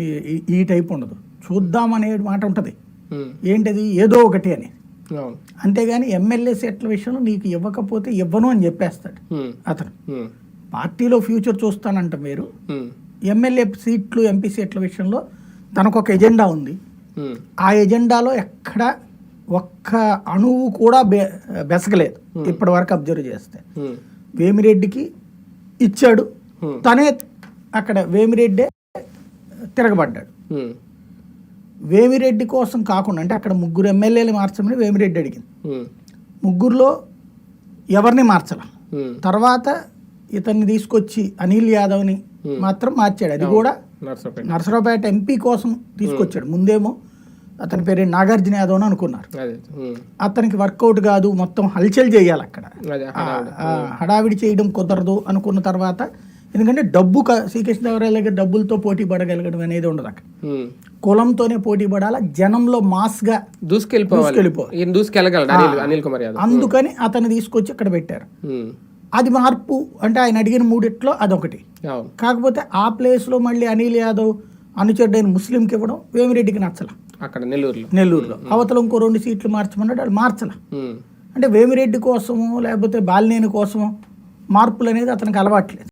మీ ఈ- టైప్ ఉండదు. చూద్దాం అనే మాట ఉంటుంది. ఏంటది? ఏదో ఒకటి అని. అంతేగాని ఎమ్మెల్యే సీట్ల విషయంలో నీకు ఇవ్వకపోతే ఇవ్వను అని చెప్పేస్తాడు అతను. పార్టీలో ఫ్యూచర్ చూస్తానంట మీరు. ఎమ్మెల్యే సీట్లు ఎంపీ సీట్ల విషయంలో తనకు ఒక ఎజెండా ఉంది. ఆ ఎజెండాలో ఎక్కడ ఒక్క అణువు కూడా బె బెసగలేదు. ఇప్పటి వరకు అబ్జర్వ్ చేస్తే. వేమిరెడ్డికి ఇచ్చాడు. తనే అక్కడ వేమిరెడ్డే తిరగబడ్డాడు. వేమిరెడ్డి కోసం కాకుండా అంటే అక్కడ ముగ్గురు ఎమ్మెల్యేలు మార్చమని వేమిరెడ్డి అడిగింది. ముగ్గురులో ఎవరిని మార్చాల? తర్వాత ఇతన్ని తీసుకొచ్చి అనిల్ యాదవ్ని మాత్రం మార్చాడు. అది కూడా నర్సరావుపేట. ఎంపీ కోసం తీసుకొచ్చాడు. ముందేమో అతని పేరు నాగార్జున యాదవ్ అని అనుకున్నారు. అతనికి వర్కౌట్ కాదు మొత్తం హల్చల్ చేయాలి అక్కడ. హడావిడి చేయడం కుదరదు అనుకున్న తర్వాత ఎందుకంటే డబ్బు శ్రీకృష్ణదేవరాయల దగ్గర డబ్బులతో పోటీ పడగలగడం అనేది ఉండదు అక్కడ. కులంతోనే పోటీ పడాలా జనంలో మాస్గా దూసుకెళ్ళిపోవాలి. దూసుకెళ్ళగలడు అనిల్ అనిల్ కుమార్ యాదవ్. అందుకని అతన్ని తీసుకొచ్చి ఇక్కడ పెట్టారు. అది మార్పు అంటే ఆయన అడిగిన మూడిట్లో అదొకటి. కాకపోతే ఆ ప్లేస్లో మళ్ళీ అనిల్ యాదవ్ అనుచరుడైన ముస్లింకి ఇవ్వడం వేమిరెడ్డికి నచ్చల. అక్కడ నెల్లూరులో. నెల్లూరులో. అవతల ఇంకో రెండు సీట్లు మార్చమన్నాడు వాళ్ళు మార్చల. అంటే వేమిరెడ్డి కోసమో లేకపోతే బాలినేని కోసమో మార్పులు అనేది అతనికి అలవాట్లేదు.